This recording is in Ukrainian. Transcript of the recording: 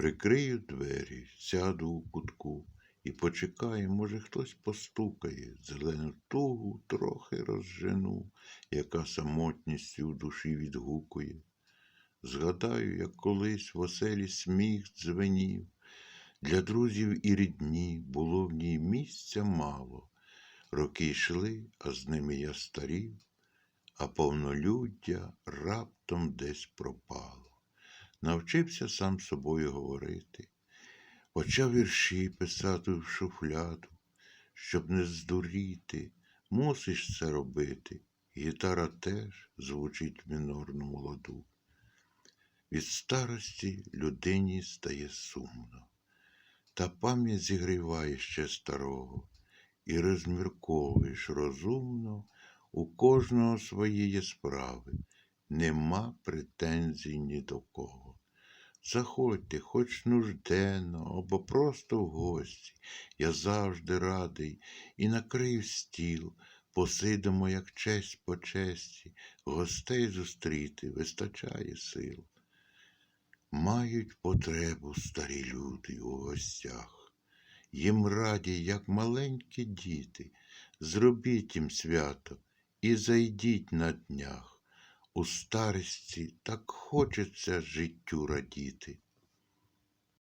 Прикрию двері, сяду у кутку і почекаю, може, хтось постукає, зелену тугу трохи розжену, яка самотністю в душі відгукує. Згадаю, як колись в оселі сміх дзвенів, для друзів і рідні було в ній місця мало. Роки йшли, а з ними я старів, а повнолюддя раптом десь пропало. Навчився сам собою говорити, почав вірші писати в шуфляду, щоб не здуріти, мусиш це робити. Гітара теж звучить в мінорному ладу. Від старості людині стає сумно, та пам'ять зігріває ще старого, і розмірковуєш розумно, у кожного свої є справи, нема претензій ні до кого. Заходьте, хоч нужденно, або просто в гості, я завжди радий, і накрию стіл, посидимо, як честь по честі, гостей зустріти вистачає сил. Мають потребу старі люди у гостях, їм раді, як маленькі діти, зробіть їм свято і зайдіть на днях. У старості так хочеться життю радіти.